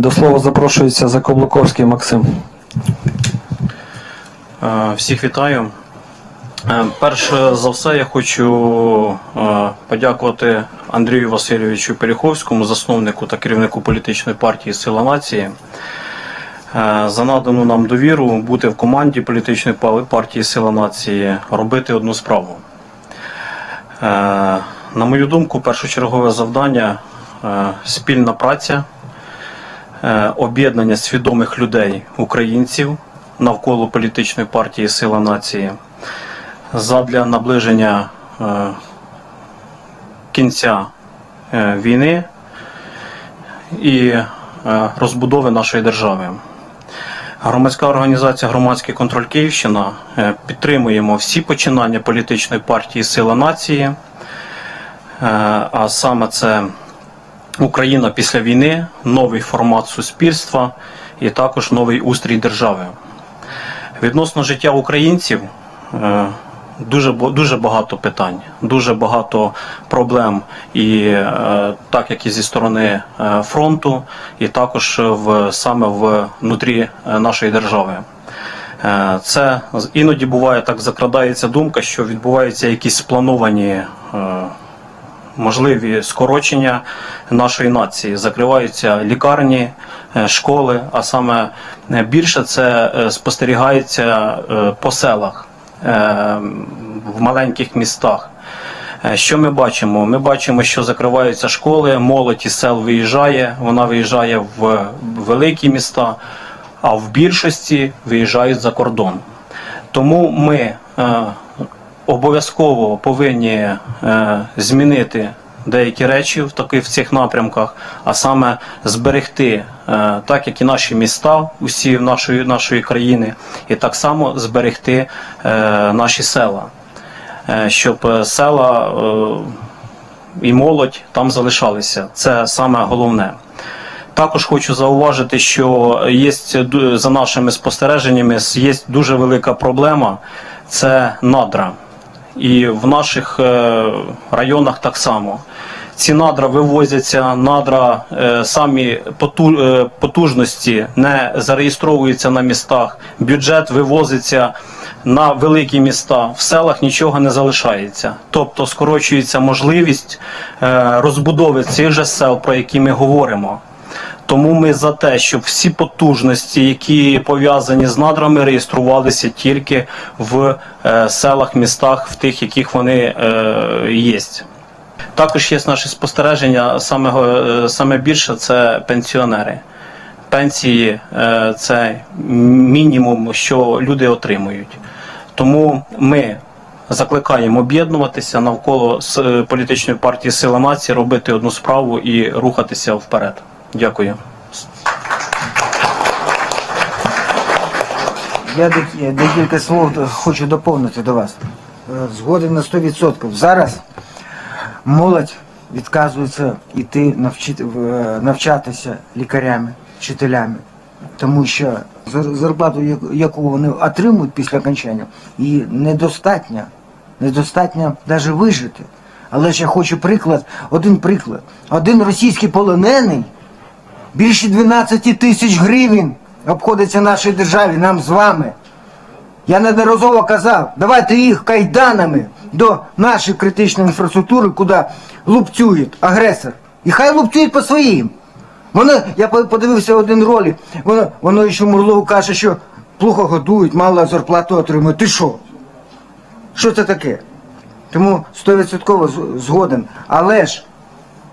До слова запрошується Закоблуковський Максим. Е, Всіх вітаю. Е, Перш за все, я хочу е, подякувати Андрію Васильовичу Переховському, засновнику та керівнику політичної партії Сила нації, за надану нам довіру бути в команді політичної партії Сила нації, робити одну справу. На мою думку, першочергове завдання спільна праця об'єднання свідомих людей, українців навколо політичної партії Сила нації задля наближення е, кінця е, війни і е, розбудови нашої держави. Громадська організація Громадський контроль Київщина е, підтримуємо всі починання політичної партії Сила нації, е, а саме це Україна після війни, новий формат суспільства і також новий устрій держави. Відносно життя українців е, дуже, дуже багато питань, дуже багато проблем, і е, так як і зі сторони е, фронту, і також в, саме внутрі нашої держави. Це іноді буває так закрадається думка, що відбуваються якісь сплановані можливі скорочення нашої нації. Закриваються лікарні, е, школи, а саме е, більше це е, спостерігається по селах, в маленьких містах. Що ми бачимо? Ми бачимо, що закриваються школи, молодь із сел виїжджає, вона виїжджає в великі міста, а в більшості виїжджають за кордон. Тому ми обов'язково повинні е, змінити деякі речі в таких в цих напрямках, а саме зберегти, е, так як і наші міста, усі нашої, нашої країни, і так само зберегти е, наші села, щоб села і молодь там залишалися. Це саме головне. Також хочу зауважити, що є за нашими спостереженнями є дуже велика проблема це надра. І в наших е, районах так само. Ці надра вивозяться, надра е, самі е, потужності не зареєстровуються на містах. Бюджет вивозиться на великі міста. В селах нічого не залишається. Тобто скорочується можливість розбудови цих же сел, про які ми говоримо. Тому ми за те, щоб всі потужності, які пов'язані з надрами, реєструвалися тільки в е, селах, містах, в тих, яких вони е, є. Також є наші спостереження, саме, е, саме більше це пенсіонери. Пенсії це мінімум, що люди отримують. Тому ми закликаємо об'єднуватися навколо політичної партії Сила нації, робити одну справу і рухатися вперед. Дякую. Я декілька слов хочу доповнити до вас. Е, Згоден на 100%. Зараз молодь відказується йти навчити, е, навчатися лікарями, вчителями, тому що зар- зарплату, яку вони отримують після окончання, її недостатньо, недостатньо навіть вижити. Але ж я хочу приклад, один приклад. Один російський полонений більше 12 тисяч гривень обходиться нашій державі, нам з вами. Я неодноразово казав, давайте їх кайданами до нашої критичної інфраструктури, куди лупцюють агресор. І хай лупцюють по своїм. Воно, я подивився один ролик, воно, воно ще Мурлову каже, що плохо годують, мало зарплату отримують. Ти що? Що це таке? Тому 100% згоден. Але ж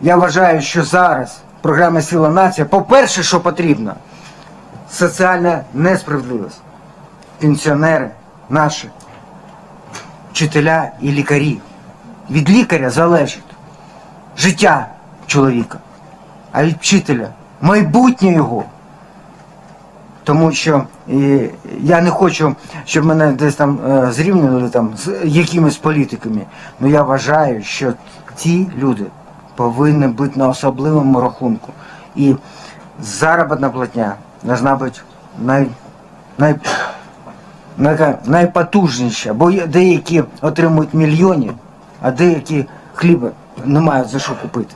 я вважаю, що зараз програма Сила нація, по-перше, що потрібно, соціальна несправедливість. Пенсіонери наші, вчителя і лікарі. Від лікаря залежить життя чоловіка, а від вчителя майбутнє його. Тому що е, я не хочу, щоб мене десь там е, зрівнювали там з якимись політиками. але я вважаю, що ці люди повинні бути на особливому рахунку. І заробітна платня повинна бути най, най, най, найпотужніша, бо деякі отримують мільйони, а деякі хліба не мають за що купити.